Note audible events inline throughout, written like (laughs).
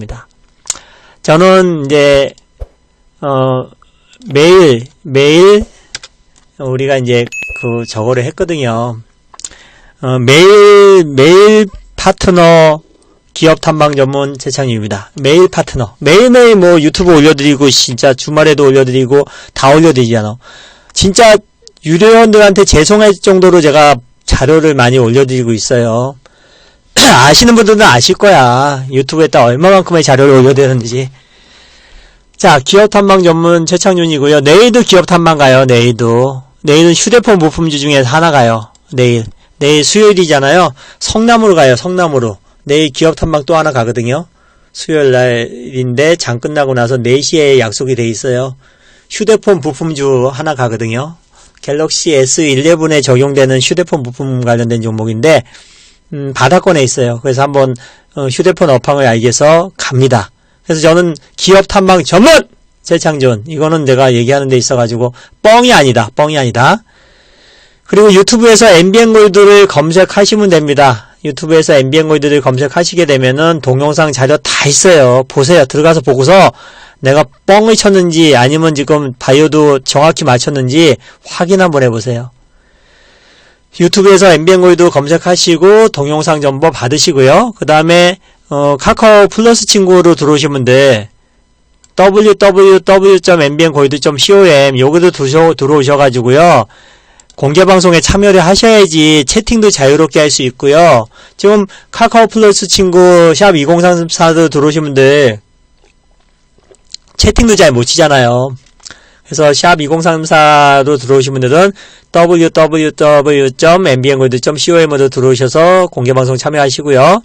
겁니다. 저는 이제 어 매일 매일 우리가 이제 그 저거를 했거든요. 어, 매일 매일 파트너 기업 탐방 전문 최창입니다. 매일 파트너 매일매일 뭐 유튜브 올려드리고 진짜 주말에도 올려드리고 다 올려드리잖아. 진짜 유료원들한테 죄송할 정도로 제가 자료를 많이 올려드리고 있어요. 아시는 분들은 아실 거야. 유튜브에다 얼마만큼의 자료를 올려드렸는지. 자, 기업 탐방 전문 최창윤이고요. 내일도 기업 탐방 가요. 내일도. 내일은 휴대폰 부품주 중에 하나 가요. 내일. 내일 수요일이잖아요. 성남으로 가요. 성남으로. 내일 기업 탐방 또 하나 가거든요. 수요일 날인데 장 끝나고 나서 4시에 약속이 돼 있어요. 휴대폰 부품주 하나 가거든요. 갤럭시 S11에 적용되는 휴대폰 부품 관련된 종목인데 음, 바닥권에 있어요. 그래서 한번 어, 휴대폰 업황을 알기 위해서 갑니다. 그래서 저는 기업 탐방 전문 재창전 이거는 내가 얘기하는 데 있어가지고 뻥이 아니다. 뻥이 아니다. 그리고 유튜브에서 MBN 골드를 검색하시면 됩니다. 유튜브에서 MBN 골드를 검색하시게 되면은 동영상 자료 다 있어요. 보세요. 들어가서 보고서 내가 뻥을 쳤는지 아니면 지금 바이오도 정확히 맞췄는지 확인 한번 해보세요. 유튜브에서 MBN 골드 검색하시고 동영상 정보 받으시고요. 그 다음에 어, 카카오 플러스 친구로 들어오시면 돼. www.mbn골드.com 여기도 두셔, 들어오셔 가지고요. 공개방송에 참여를 하셔야지 채팅도 자유롭게 할 수 있고요. 지금 카카오 플러스 친구 샵 2034도 들어오시면 돼. 채팅도 잘 못 치잖아요. 그래서 샵 2034로 들어오신 분들은 www.mbn골드.com으로 들어오셔서 공개방송 참여하시고요.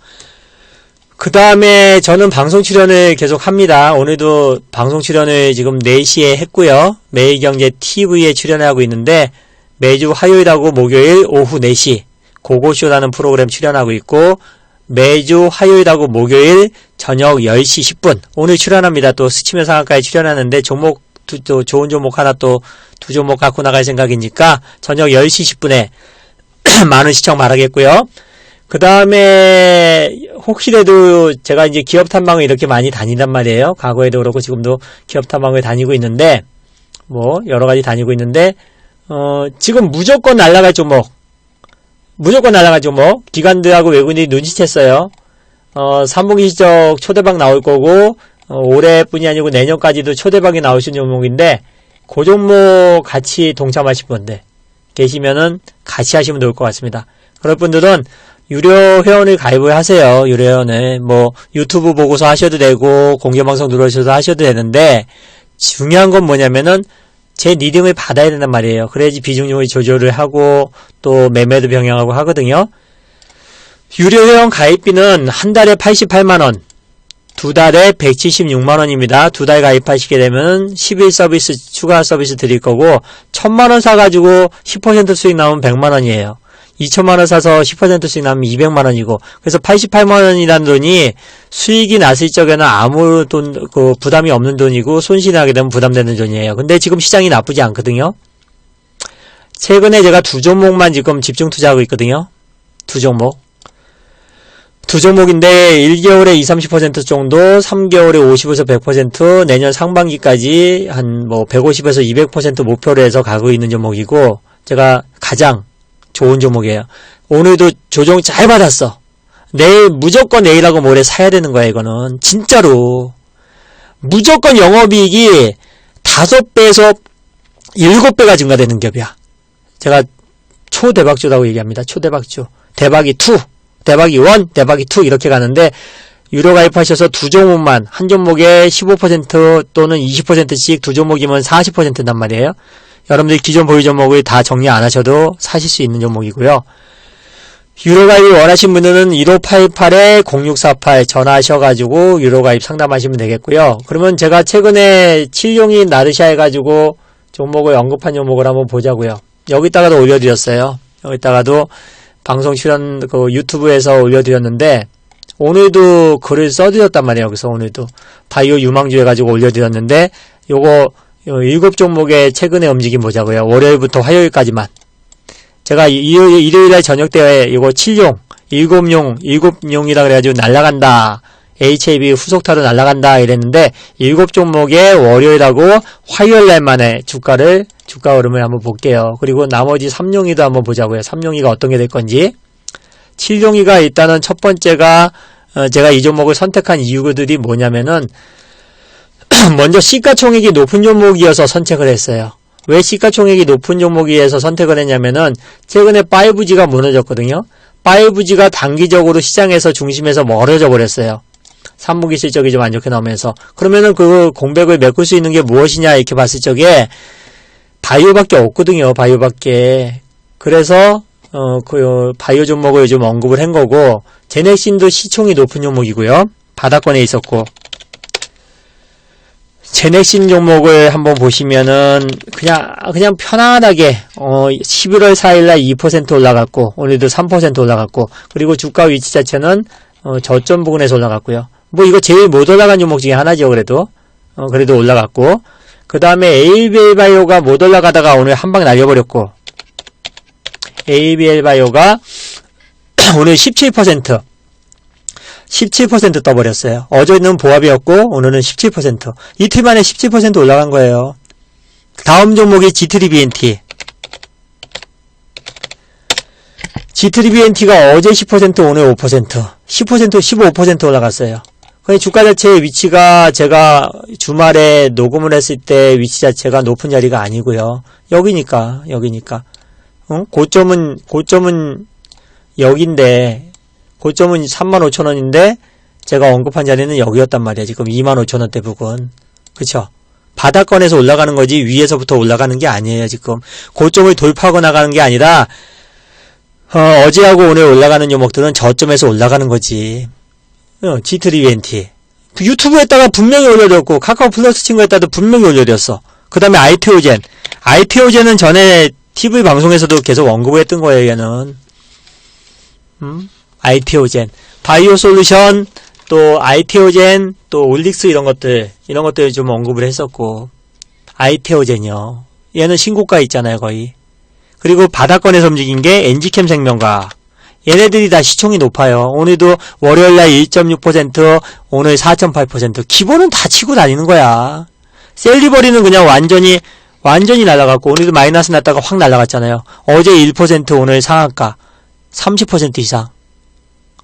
그 다음에 저는 방송 출연을 계속 합니다. 오늘도 방송 출연을 지금 4시에 했고요. 매일경제 TV에 출연하고 있는데 매주 화요일하고 목요일 오후 4시 고고쇼라는 프로그램 출연하고 있고 매주 화요일하고 목요일 저녁 10시 10분 오늘 출연합니다. 또 스치면 상한가에 출연하는데 종목 두, 또 좋은 종목 하나 또 두 종목 갖고 나갈 생각이니까 저녁 10시 10분에 (clears throat) 많은 시청 바라겠고요. 그 다음에 혹시라도 제가 이제 기업 탐방을 이렇게 많이 다닌단 말이에요. 과거에도 그렇고 지금도 기업 탐방을 다니고 있는데 뭐 여러 가지 다니고 있는데 어 지금 무조건 날라갈 종목 무조건 날라갈 종목 기관들하고 외국인들이 눈치챘어요. 어 3분기 실적 초대박 나올 거고 어, 올해뿐이 아니고 내년까지도 초대박이 있는 종목인데 그 종목 같이 동참하실 분들 계시면은 같이 하시면 좋을 것 같습니다. 그럴 분들은 유료 회원을 가입을 하세요. 유료 회원을 뭐 유튜브 보고서 하셔도 되고 공개 방송 들어오셔서 하셔도 되는데 중요한 건 뭐냐면은 제 리딩을 받아야 된단 말이에요. 그래야지 비중률을 조절을 하고 또 매매도 병행하고 하거든요. 유료 회원 가입비는 한 달에 88만 원, 두 달에 176만 원입니다. 두 달 가입하시게 되면 10일 서비스 추가 서비스 드릴 거고 1000만 원 사가지고 10% 수익 나오면 100만 원이에요. 2천만 원 사서 10% 수익 나면 200만 원이고 그래서 88만 원이라는 돈이 수익이 났을 적에는 아무 돈 그 부담이 없는 돈이고 손실이 나게 되면 부담되는 돈이에요. 근데 지금 시장이 나쁘지 않거든요. 최근에 제가 두 종목만 지금 집중 투자하고 있거든요. 두 종목. 두 종목인데 1개월에 20, 30% 정도, 3개월에 50에서 100%, 내년 상반기까지 한 뭐 150에서 200% 목표로 해서 가고 있는 종목이고 제가 가장 좋은 종목이에요. 오늘도 조정 잘 받았어. 내일 무조건 내일하고 모레 사야 되는 거야 이거는 진짜로 무조건 영업이익이 다섯 배에서 일곱 배가 증가되는 겹이야. 제가 초대박주라고 얘기합니다. 초대박주 대박이 2, 대박이 1, 대박이 2 이렇게 가는데 유료 가입하셔서 두 종목만 한 종목에 15% 또는 20%씩 두 종목이면 40%단 말이에요. 여러분들이 기존 보유 종목을 다 정리 안 하셔도 사실 수 있는 종목이고요. 유료 가입 원하신 분들은 1588-0648 전화하셔가지고 유료 가입 상담하시면 되겠고요. 그러면 제가 최근에 칠용이 나르샤 해가지고 종목을 언급한 종목을 한번 보자고요. 여기다가도 올려드렸어요. 여기다가도 방송 출연 그 유튜브에서 올려드렸는데 오늘도 글을 써드렸단 말이에요. 그래서 오늘도 바이오 유망주 해가지고 올려드렸는데 요거 요 일곱 종목의 최근의 움직임 보자고요. 월요일부터 화요일까지만. 제가 일요일, 일요일날 저녁 때 이거 7용, 7용, 7용이라 그래가지고 날라간다. HAB 후속타로 날아간다 이랬는데 일곱 종목의 월요일하고 화요일 날만에 주가를 주가 흐름을 한번 볼게요. 그리고 나머지 삼룡이도 한번 보자고요. 삼룡이가 어떤 게 될 건지. 칠룡이가 일단은 첫 번째가 어, 제가 이 종목을 선택한 이유들이 뭐냐면은 (clears throat) 먼저 시가총액이 높은 종목이어서 선택을 했어요. 왜 시가총액이 높은 종목이어서 선택을 했냐면은 최근에 5G가 무너졌거든요. 5G가 단기적으로 시장에서 중심에서 멀어져 버렸어요. 3분기 실적이 좀 안 좋게 나오면서 그러면은 그 공백을 메꿀 수 있는 게 무엇이냐 이렇게 봤을 적에 바이오밖에 없거든요. 바이오밖에. 그래서 어, 그 바이오 종목을 요즘 언급을 한 거고 제넥신도 시총이 높은 종목이고요. 바닥권에 있었고 제넥신 종목을 한번 보시면은 그냥 그냥 편안하게 어 11월 4일날 2% 올라갔고 오늘도 3% 올라갔고 그리고 주가 위치 자체는 어 저점 부근에서 올라갔고요. 뭐 이거 제일 못 올라간 종목 중에 하나죠. 그래도 어 그래도 올라갔고 그 다음에 ABL 바이오가 못 올라가다가 오늘 한 방 날려버렸고 ABL 바이오가 (clears throat) 오늘 17% 17% 떠버렸어요. 어제는 보합이었고 오늘은 17% 이틀 만에 17% 올라간 거예요. 다음 종목이 G3BNT G3BNT가 어제 10% 오늘 5% 10% 15% 올라갔어요. 그 주가 자체의 위치가 제가 주말에 녹음을 했을 때 위치 자체가 높은 자리가 아니고요. 여기니까 여기니까 어? 고점은 고점은 여기인데 고점은 35,000원인데 제가 언급한 자리는 여기였단 말이야. 지금 25,000원대 부근. 그쵸? 바닥권에서 올라가는 거지 위에서부터 올라가는 게 아니에요. 지금 고점을 돌파하고 나가는 게 아니라 어, 제하고 오늘 올라가는 종목들은 저점에서 올라가는 거지. 어, G3BNT. 그 유튜브에다가 분명히 올려줬고 카카오 플러스 친구에다도 분명히 올려줬어. 그 다음에 IPO젠. IPO젠은 전에 TV 방송에서도 계속 언급을 했던 거예요. 얘는. 음? IT오젠, 바이오솔루션, 또 IT오젠, 또 올릭스 이런 것들, 이런 것들 좀 언급을 했었고, IT오젠이요. 얘는 신고가 있잖아요, 거의. 그리고 바닥권에서 움직인 게 엔지캠 생명과, 얘네들이 다 시총이 높아요. 오늘도 월요일날 1.6%, 오늘 4.8%. 기본은 다 치고 다니는 거야. 셀리버리는 그냥 완전히, 완전히 날아갔고, 오늘도 마이너스 났다가 확 날아갔잖아요. 어제 1%, 오늘 상한가. 30% 이상.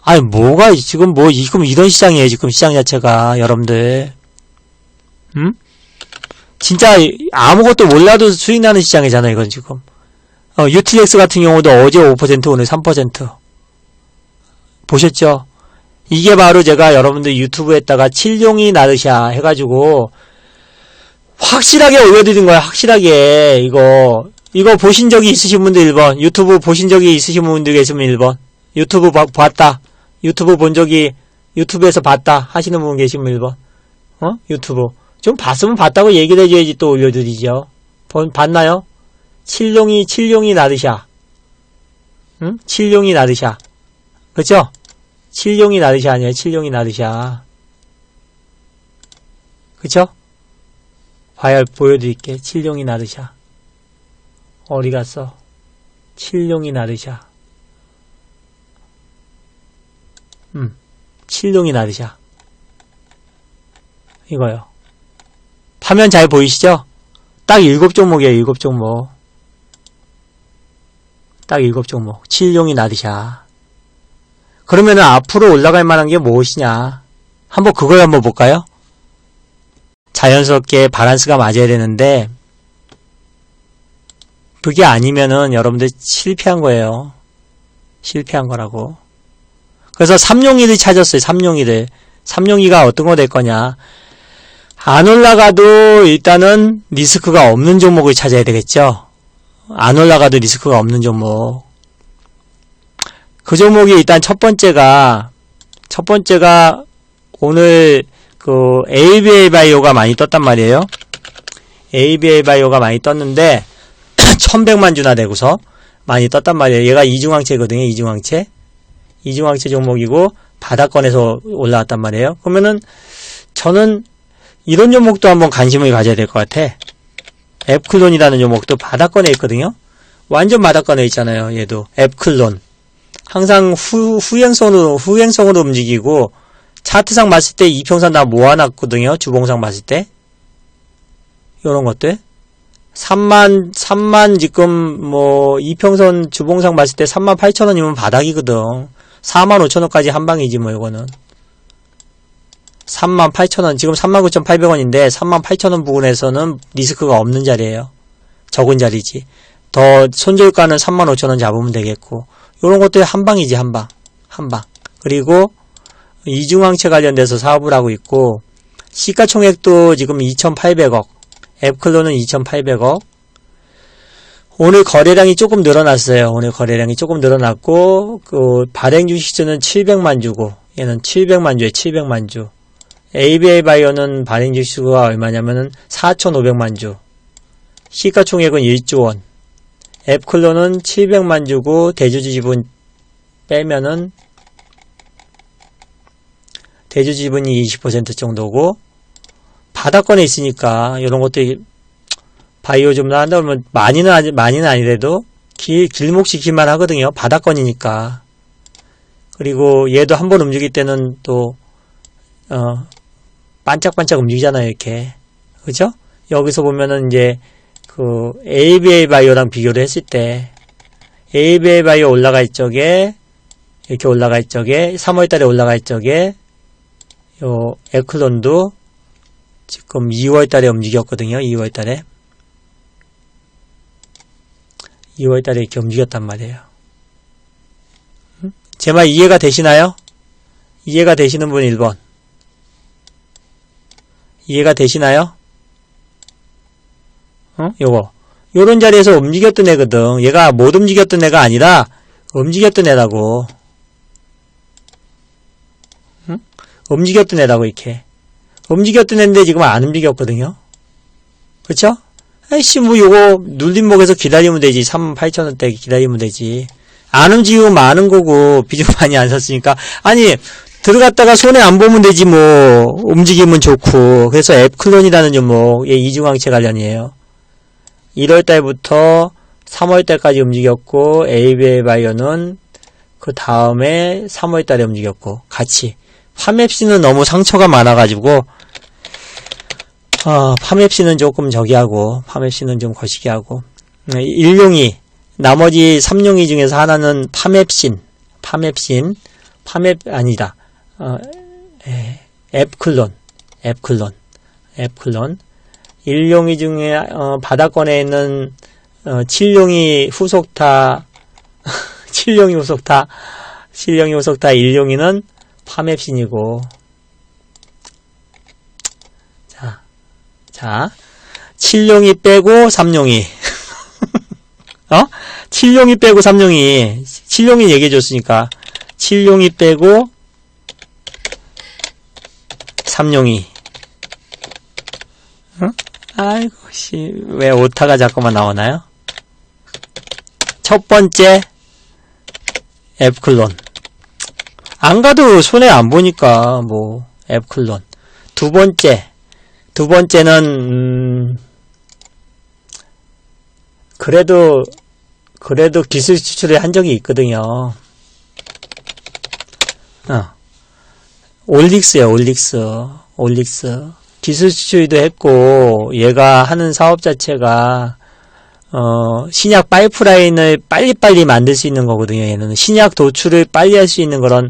아니, 뭐가, 지금 뭐, 지금 이런 시장이에요, 지금 시장 자체가, 여러분들. 음? 진짜, 아무것도 몰라도 수익 나는 시장이잖아요, 이건 지금. 어, UTX 같은 경우도 어제 5%, 오늘 3%. 보셨죠? 이게 바로 제가 여러분들 유튜브에다가 칠룡이 나르샤 해가지고, 확실하게 올려드린 거야, 확실하게. 이거, 이거 보신 적이 있으신 분들 1번, 유튜브 보신 적이 있으신 분들 계시면 1번, 유튜브 봐- 봤다, 유튜브 본 적이, 유튜브에서 봤다 하시는 분 계시면 1번, 어? 유튜브. 좀 봤으면 봤다고 얘기를 해줘야지 또 올려드리죠. 본, 봤나요? 칠룡이, 칠룡이 나르샤. 응? 칠룡이 나르샤. 그쵸? 칠룡이 나르샤 아니에요, 칠룡이 나르샤. 그쵸? 봐요, 보여드릴게. 칠룡이 나르샤. 어디 갔어? 칠룡이 나르샤. 음, 칠룡이 나르샤. 이거요. 화면 잘 보이시죠? 딱 일곱 종목이에요, 일곱 종목. 딱 일곱 종목. 칠룡이 나르샤. 그러면은 앞으로 올라갈 만한 게 무엇이냐? 한번 그걸 한번 볼까요? 자연스럽게 바란스가 맞아야 되는데, 그게 아니면은 여러분들 실패한 거예요. 실패한 거라고. 그래서 삼룡이를 찾았어요. 삼룡이를. 삼룡이가 어떤 거 될 거냐. 안 올라가도 일단은 리스크가 없는 종목을 찾아야 되겠죠. 안 올라가도 리스크가 없는 종목. 그 종목이 일단 첫 번째가 첫 번째가 오늘 그 ABA 바이오가 많이 떴단 말이에요. ABA 바이오가 많이 떴는데 (clears throat) 1100만 주나 되고서 많이 떴단 말이에요. 얘가 이중항체거든요. 이중항체. 이중항체 종목이고 바닥권에서 올라왔단 말이에요. 그러면은 저는 이런 종목도 한번 관심을 가져야 될 것 같아. 앱클론이라는 종목도 바닥권에 있거든요. 완전 바닥권에 있잖아요. 얘도 앱클론. 항상 후, 후행성으로 후행성으로 움직이고 차트상 봤을 때 이평선 다 모아놨거든요. 주봉상 봤을 때. 요런 것들. 3만, 3만 지금 뭐 이평선 주봉상 봤을 때 3만 8천 원이면 바닥이거든. 4만 5천 원까지 한 방이지 뭐 이거는. 3만 8천 원, 지금 3만 9,800원인데 3만 8천 원 부근에서는 리스크가 없는 자리예요. 적은 자리지. 더 손절가는 3만 5천 원 잡으면 되겠고. 요런 것들이 한 방이지 한 방. 한 방. 그리고 이중항체 관련돼서 사업을 하고 있고 시가총액도 지금 2,800억. 앱클로는 2,800억. 오늘 거래량이 조금 늘어났어요. 오늘 거래량이 조금 늘어났고 그 발행 주식수는 700만 주고 얘는 700만 주에 700만 주. ABA 바이오는 발행 주식수가 얼마냐면은 4,500만 주. 시가총액은 1조 원. 앱클로는 700만 주고 대주주 지분 빼면은 대주 지분이 20% 정도고 바닥권에 있으니까 이런 것도 바이오 좀 나한다 그러면 많이는 아니, 많이는 아니래도 길, 길목시키만 하거든요. 바닥권이니까. 그리고 얘도 한 번 움직일 때는 또 어, 반짝반짝 움직이잖아요. 이렇게. 그죠? 여기서 보면은 이제 그 ABA 바이오랑 비교를 했을 때 ABA 바이오 올라갈 적에 이렇게 올라갈 적에 3월 달에 올라갈 적에 요 에클론도 지금 2월 달에 움직였거든요. 2월 달에. 2월 달에 이렇게 움직였단 말이에요. 제 말 이해가 되시나요? 이해가 되시는 분 1번. 이해가 되시나요? 어? 요거. 요런 자리에서 움직였던 애거든. 얘가 못 움직였던 애가 아니라 움직였던 애라고. 응? 움직였던 애라고 이렇게. 움직였던 애인데 지금 안 움직였거든요. 그쵸? 아이씨 뭐 요거 눌림목에서 기다리면 되지. 38,000원대 기다리면 되지. 안 움직이고 많은 거고 비중 많이 안 샀으니까 아니 들어갔다가 손에 안 보면 되지 뭐 움직이면 좋고 그래서 앱클론이라는 종목 얘 이중항체 관련이에요. 1월 달부터 3월 달까지 움직였고 ABA 바이오는 그 다음에 3월 달에 움직였고 같이. 파맵시는 너무 상처가 많아가지고 어, 파맵시는 조금 저기 하고 파맵시는 좀 거시기 하고. 네, 일용이 나머지 3용이 중에서 하나는 파맵신 파맵신 파맵 아니다. 어, 에, 앱클론 앱클론 앱클론 일용이 중에 어, 바닥권에 있는 어, 칠용이 후속타 (laughs) 칠용이 후속타 칠용이 후속타 일용이는 파맵신이고. 자, 자 칠용이 빼고 삼용이. (laughs) 어? 칠용이 빼고 삼용이. 칠용이 얘기해 줬으니까. 칠용이 빼고 삼용이. 어? 아이고 씨왜 오타가 자꾸만 나오나요? 첫 번째 앱클론 안 가도 손에 안 보니까 뭐 앱클론 두 번째 두 번째는 음, 그래도 그래도 기술 추출을 한 적이 있거든요. 어. 올릭스야 올릭스 올릭스 기술 추출도 했고 얘가 하는 사업 자체가 어, 신약 파이프라인을 빨리빨리 만들 수 있는 거거든요. 얘는 신약 도출을 빨리 할 수 있는 그런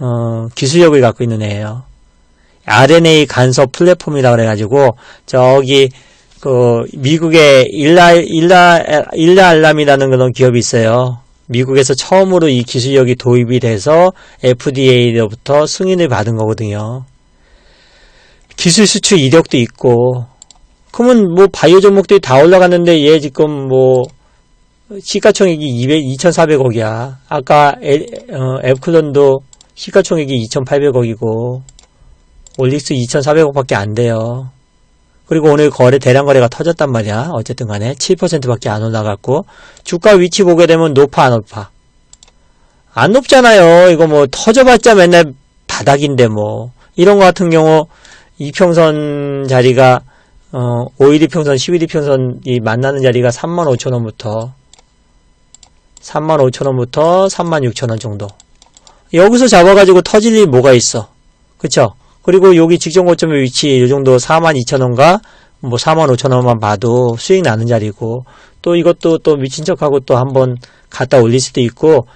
어, 기술력을 갖고 있는 애예요. RNA 간섭 플랫폼이라 그래가지고 저기 그 미국의 일라 일라 일라 알람이라는 그런 기업이 있어요. 미국에서 처음으로 이 기술력이 도입이 돼서 FDA로부터 승인을 받은 거거든요. 기술 수출 이력도 있고 그러면 뭐 바이오 종목들이 다 올라갔는데 얘 지금 뭐 시가총액이 200, 2,400억이야. 아까 에, 어, 앱클론도 시가총액이 2,800억이고 올릭스 2,400억밖에 안 돼요. 그리고 오늘 거래 대량 거래가 터졌단 말이야. 어쨌든 간에 7%밖에 안 올라갔고 주가 위치 보게 되면 높아 안 높아? 안 높잖아요. 이거 뭐 터져봤자 맨날 바닥인데 뭐 이런 거 같은 경우 이평선 자리가 어, 5일 이평선, 11일평선이 만나는 자리가 35,000원부터 35,000원부터 36,000원 정도. 여기서 잡아가지고 터질 일이 뭐가 있어? 그쵸? 그리고 여기 직전 고점의 위치 이 정도 42,000원과 뭐 45,000원만 봐도 수익 나는 자리고 또 이것도 또 미친 척하고 또 한번 갖다 올릴 수도 있고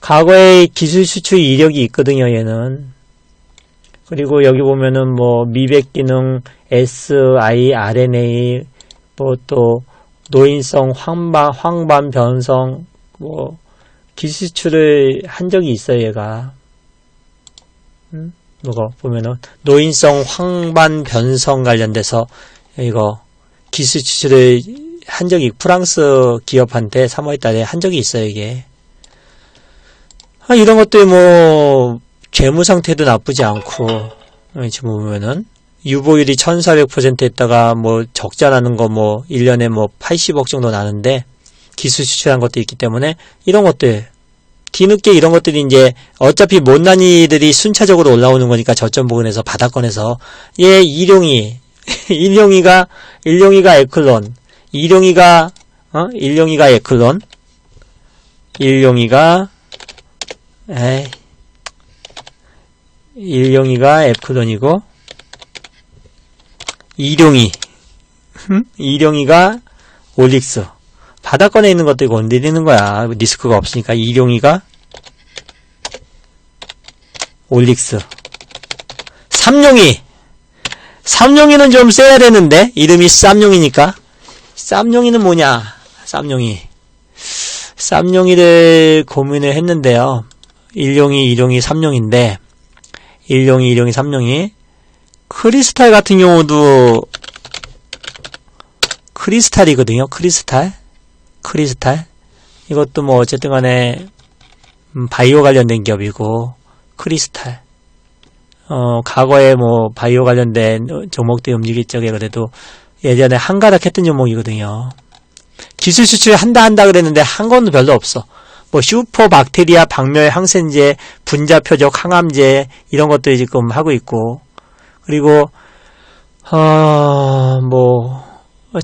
과거에 기술 수출 이력이 있거든요 얘는 그리고 여기 보면은 뭐 미백 기능 siRNA 뭐 또 노인성 황반 황반 변성 뭐 기술 수출을 한 적이 있어요 얘가 음? 이거 보면은 노인성 황반 변성 관련돼서 이거 기술 수출을 한 적이 프랑스 기업한테 3월 달에 한 적이 있어요 이게 아, 이런 것들 뭐 재무 상태도 나쁘지 않고 어, 지금 보면은 유보율이 1400% 했다가 뭐 적자 나는 거 뭐 1년에 뭐 80억 정도 나는데 기술 수출한 것도 있기 때문에 이런 것들 뒤늦게 이런 것들이 이제 어차피 못난이들이 순차적으로 올라오는 거니까 저점 부근에서 바닥권에서. 얘 일용이 (laughs) 일용이가 일용이가 에클론 일용이가 어? 일용이가 에클론 일용이가 에이 일용이가 에클론이고 이룡이 흠? 이룡이가 올릭스 바닥권에 있는 것도 이거 건드리는 거야. 리스크가 없으니까. 이룡이가 올릭스. 삼룡이. 삼룡이는 좀 세야 되는데. 이름이 쌈룡이니까. 쌈룡이는 뭐냐. 쌈룡이. 쌈룡이를 고민을 했는데요. 일룡이, 이룡이, 삼룡인데. 일룡이, 이룡이, 삼룡이. 크리스탈 같은 경우도 크리스탈이거든요. 크리스탈. 크리스탈. 이것도 뭐 어쨌든 간에 음, 바이오 관련된 기업이고 크리스탈. 어, 과거에 뭐 바이오 관련된 종목들이 움직일 적에 그래도 예전에 한가닥 했던 종목이거든요. 기술 수출 한다 한다 그랬는데 한건 별로 없어. 뭐 슈퍼 박테리아 박멸 항생제, 분자 표적 항암제 이런 것들이 지금 하고 있고 그리고 어 뭐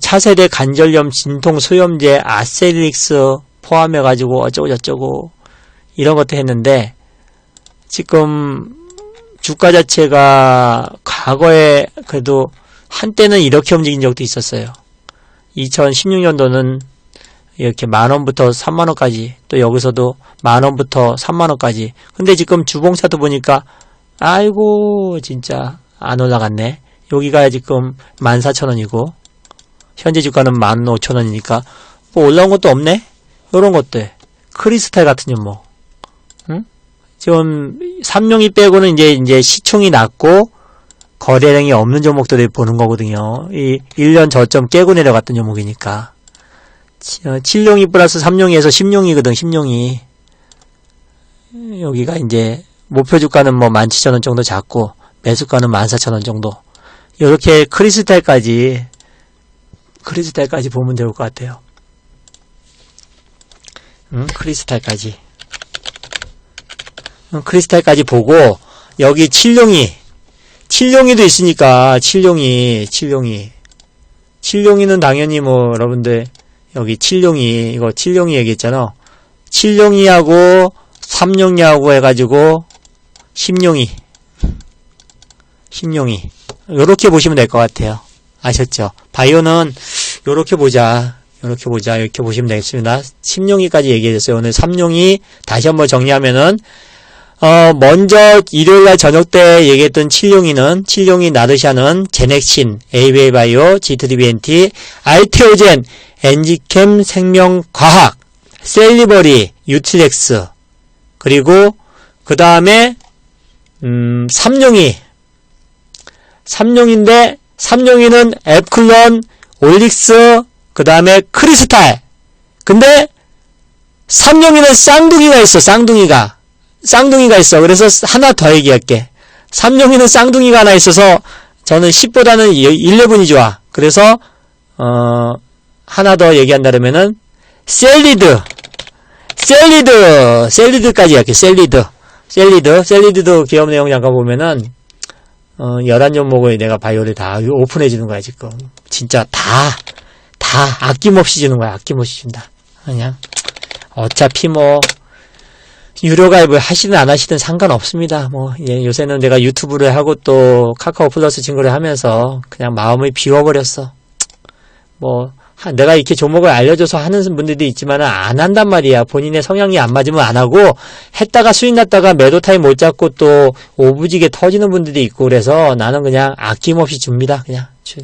차세대 관절염 진통 소염제 아셀릭스 포함해 가지고 어쩌고 저쩌고 이런 것도 했는데 지금 주가 자체가 과거에 그래도 한때는 이렇게 움직인 적도 있었어요. 2016년도는 이렇게 만원부터 3만원까지 또 여기서도 만원부터 3만원까지 근데 지금 주봉차도 보니까 아이고 진짜 안 올라갔네. 여기가 지금 14,000원이고 현재 주가는 15,000원이니까 뭐 올라온 것도 없네? 요런 것들. 크리스탈 같은 종목. 응? 지금 삼룡이 빼고는 이제 이제 시총이 낮고 거래량이 없는 종목들을 보는 거거든요. 이 1년 저점 깨고 내려갔던 종목이니까. 7용이 플러스 3용이에서 10용이거든, 10용이. 여기가 이제 목표 주가는 뭐 17,000원 정도 잡고 매수가는 14,000원 정도. 이렇게 크리스탈까지 크리스탈까지 보면 좋을 것 같아요. 응? 크리스탈까지. 응, 크리스탈까지 보고 여기 칠룡이 칠룡이도 있으니까 칠룡이 칠룡이 칠룡이는 당연히 뭐 여러분들 여기 칠룡이 이거 칠룡이 얘기했잖아. 칠룡이하고 삼룡이하고 해가지고 십룡이 십룡이 요렇게 보시면 될 것 같아요. 아셨죠? 바이오는 요렇게 보자. 요렇게 보자. 이렇게 보시면 되겠습니다. 10용이까지 얘기해줬어요. 오늘 3용이 다시 한번 정리하면은 어, 먼저 일요일날 저녁 때 얘기했던 7용이는 7용이 나르샤는 제넥신, 에이베이 바이오, G3BNT, 알테오젠, 엔지캠 생명과학, 셀리버리, 유틸렉스 그리고 그 다음에 음, 3용이 3용인데 삼룡이는 앱클론, 올릭스, 그 다음에 크리스탈. 근데 삼룡이는 쌍둥이가 있어, 쌍둥이가. 쌍둥이가 있어. 그래서 하나 더 얘기할게. 삼룡이는 쌍둥이가 하나 있어서 저는 10보다는 11이 좋아. 그래서 어, 하나 더 얘기한다면은 셀리드. 셀리드. 셀리드까지 할게. 셀리드. 셀리드. 셀리드도 기업 내용 잠깐 보면은 어, 11종목을 내가 바이오를 다 오픈해 주는 거야, 지금. 진짜 다, 다 아낌없이 주는 거야, 아낌없이 준다. 그냥. 어차피 뭐, 유료 가입을 하시든 안 하시든 상관없습니다. 뭐, 예, 요새는 내가 유튜브를 하고 또 카카오 플러스 친구를 하면서 그냥 마음을 비워버렸어. 뭐, 하- 내가 이렇게 종목을 알려줘서 하는 분들도 있지만 안 한단 말이야. 본인의 성향이 안 맞으면 안 하고 했다가 수익 났다가 매도 타임 못 잡고 또 오부지게 터지는 분들도 있고 그래서 나는 그냥 아낌없이 줍니다. 그냥. 주-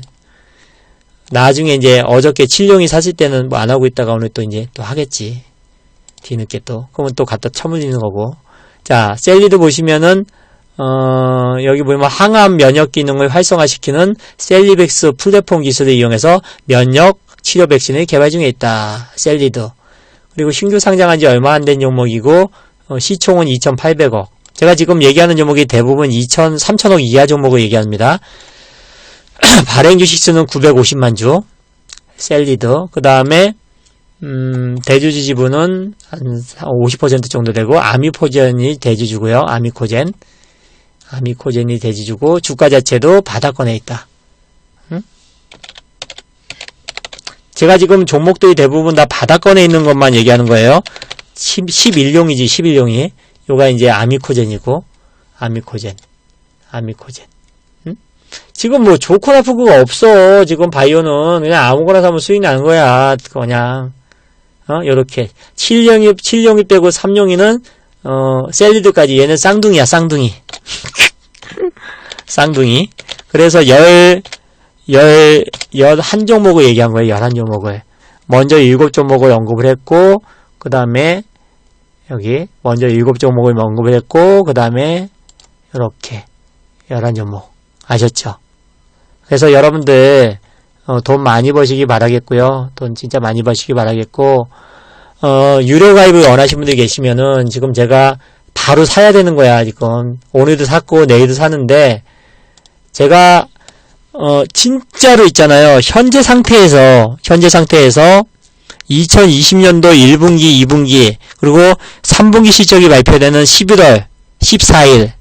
나중에 이제 어저께 칠룡이 샀을 때는 뭐 안 하고 있다가 오늘 또 이제 또 하겠지. 뒤늦게 또. 그러면 또 갖다 처물리는 거고. 자, 셀리드 보시면은, 어, 여기 보면 항암 면역 기능을 활성화시키는 셀리백스 플랫폼 기술을 이용해서 면역 치료 백신을 개발 중에 있다. 셀리드. 그리고 신규 상장한 지 얼마 안 된 종목이고, 어, 시총은 2,800억. 제가 지금 얘기하는 종목이 대부분 2,000, 3,000억 이하 종목을 얘기합니다. 발행 주식수는 950만 주. 셀리드. 그 다음에, 음, 대주주 지분은 한 50% 정도 되고, 아미코젠이 대주주고요. 아미코젠. 아미코젠이 대주주고, 주가 자체도 바닥권에 있다. 응? 제가 지금 종목들이 대부분 다 바닥권에 있는 것만 얘기하는 거예요. 10, 11용이지, 11용이. 요가 이제 아미코젠이고, 아미코젠. 아미코젠. 응? 지금 뭐 좋고 나쁘고가 없어. 지금 바이오는 그냥 아무거나 사면 수익 나는 거야. 그냥. 어, 요렇게. 7용이, 7용이 빼고 3용이는, 어, 셀리드까지. 얘는 쌍둥이야, 쌍둥이. (laughs) 쌍둥이. 그래서 열, 열, 열 한 종목을 얘기한 거예요, 열한 종목을. 먼저 일곱 종목을 언급을 했고, 그 다음에, 여기, 먼저 일곱 종목을 언급을 했고, 그 다음에, 요렇게, 열한 종목. 아셨죠? 그래서 여러분들, 어, 돈 많이 버시기 바라겠고요. 돈 진짜 많이 버시기 바라겠고, 어, 유료 가입을 원하시는 분들이 계시면은, 지금 제가 바로 사야 되는 거야, 지금. 오늘도 샀고, 내일도 사는데, 제가, 어, 진짜로 있잖아요. 현재 상태에서, 현재 상태에서 2020년도 1분기, 2분기, 그리고 3분기 실적이 발표되는 11월 14일.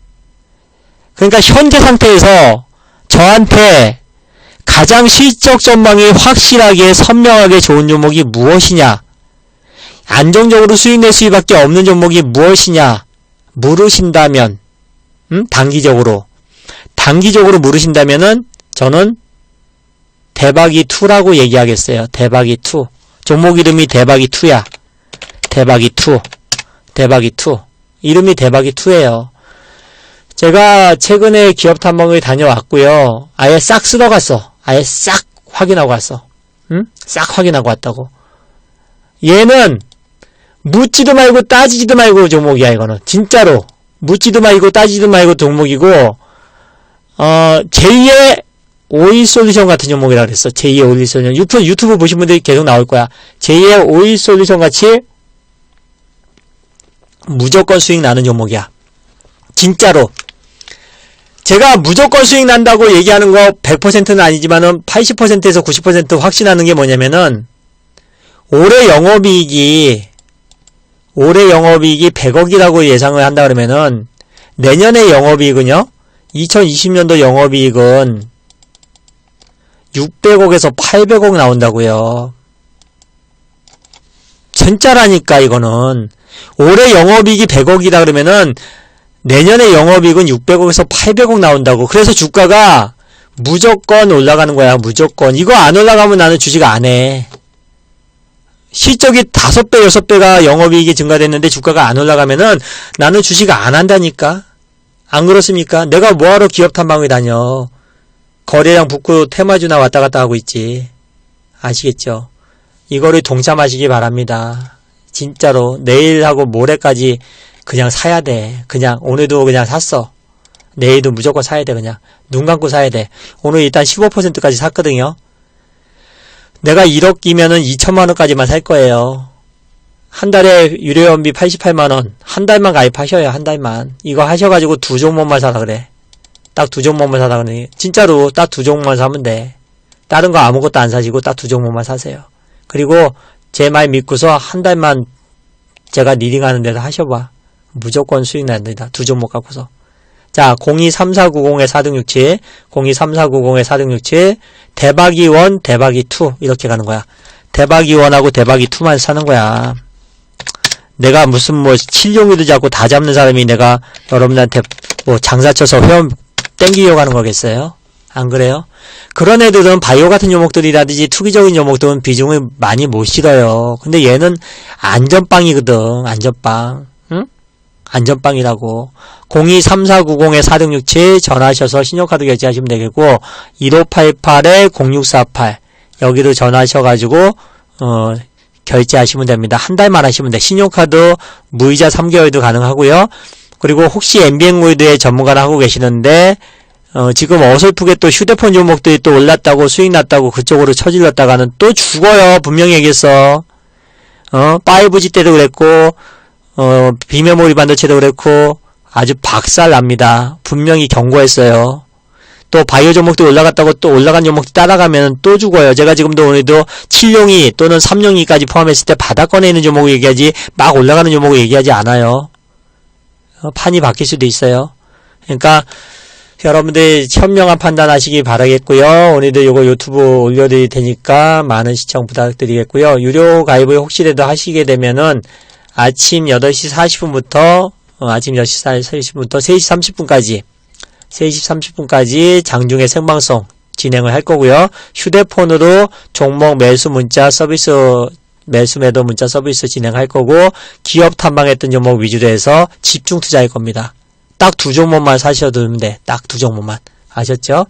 그러니까 현재 상태에서 저한테 가장 실적 전망이 확실하게 선명하게 좋은 종목이 무엇이냐? 안정적으로 수익 낼 수밖에 없는 종목이 무엇이냐? 물으신다면, 음? 단기적으로. 단기적으로 물으신다면은 저는 대박이 2라고 얘기하겠어요. 대박이 2. 종목 이름이 대박이 2야. 대박이 2. 대박이 2. 이름이 대박이 2예요. 제가 최근에 기업 탐방을 다녀왔고요. 아예 싹 쓸어갔어. 아예 싹 확인하고 왔어. 응? 싹 확인하고 왔다고. 얘는 묻지도 말고 따지지도 말고 종목이야 이거는. 진짜로. 묻지도 말고 따지지도 말고 종목이고 어, 제2의 오일 솔루션 같은 종목이라 그랬어. 제2의 오일 솔루션. 유튜브, 유튜브 보신 분들이 계속 나올 거야. 제2의 오일 솔루션 같이 무조건 수익 나는 종목이야. 진짜로. 제가 무조건 수익 난다고 얘기하는 거 100%는 아니지만은 80%에서 90% 확신하는 게 뭐냐면은 올해 영업이익이 올해 영업이익이 100억이라고 예상을 한다 그러면은 내년에 영업이익은요? 2020년도 영업이익은 600억에서 800억 나온다고요. 진짜라니까 이거는 올해 영업이익이 100억이다 그러면은 내년에 영업이익은 600억에서 800억 나온다고. 그래서 주가가 무조건 올라가는 거야. 무조건. 이거 안 올라가면 나는 주식 안 해. 실적이 5배, 6배가 영업이익이 증가됐는데 주가가 안 올라가면은 나는 주식 안 한다니까. 안 그렇습니까? 내가 뭐하러 기업 탐방을 다녀. 거래량 붙고 테마주나 왔다 갔다 하고 있지. 아시겠죠? 이거를 동참하시기 바랍니다. 진짜로 내일하고 모레까지 그냥 사야 돼. 그냥 오늘도 그냥 샀어. 내일도 무조건 사야 돼. 그냥 눈 감고 사야 돼. 오늘 일단 15%까지 샀거든요. 내가 1억이면은 2천만 원까지만 살 거예요. 한 달에 유료연비 88만 원. 한 달만 가입하셔요. 한 달만. 이거 하셔가지고 두 종목만 사라 그래. 딱 두 종목만 사라 그래. 진짜로 딱 두 종목만 사면 돼. 다른 거 아무것도 안 사시고 딱 두 종목만 사세요. 그리고 제 말 믿고서 한 달만 제가 리딩하는 데서 하셔봐. 무조건 수익 납니다. 두 종목 갖고서. 자, 023490-4667, 023490-4667, 대박이 1, 대박이 2 이렇게 가는 거야. 대박이 1하고 대박이 2만 사는 거야. 내가 무슨 뭐 칠룡이도 잡고 다 잡는 사람이 내가 여러분들한테 뭐 장사 쳐서 회원 땡기려고 하는 거겠어요? 안 그래요? 그런 애들은 바이오 같은 요목들이라든지 투기적인 요목들은 비중을 많이 못 실어요. 근데 얘는 안전빵이거든. 안전빵. 응? 안전빵이라고. 023490-4667 전화하셔서 신용카드 결제하시면 되겠고 1588-0648 여기로 전화하셔가지고 어, 결제하시면 됩니다. 한 달만 하시면 돼. 신용카드 무이자 3개월도 가능하고요. 그리고 혹시 MBN 골드의 전문가를 하고 계시는데 어, 지금 어설프게 또 휴대폰 종목들이 또 올랐다고 수익 났다고 그쪽으로 처질렀다가는 또 죽어요. 분명히 얘기했어. 어, 5G 때도 그랬고, 어, 비메모리 반도체도 그랬고, 아주 박살 납니다. 분명히 경고했어요. 또 바이오 종목도 올라갔다고 또 올라간 종목도 따라가면 또 죽어요. 제가 지금도 오늘도 7용이 또는 3용이까지 포함했을 때 바닥권에 있는 종목을 얘기하지 막 올라가는 종목을 얘기하지 않아요. 어, 판이 바뀔 수도 있어요. 그러니까 여러분들 현명한 판단하시기 바라겠고요. 오늘도 이거 유튜브 올려드릴 테니까 많은 시청 부탁드리겠고요. 유료 가입을 혹시라도 하시게 되면은 아침 8시 40분부터 아침 10시 40분부터 3시 30분까지 3시 30분까지 장중에 생방송 진행을 할 거고요. 휴대폰으로 종목 매수 문자 서비스 매수 매도 문자 서비스 진행할 거고 기업 탐방했던 종목 위주로 해서 집중 투자할 겁니다. 딱 두 종목만 사셔도 되는데 딱두 종목만 아셨죠?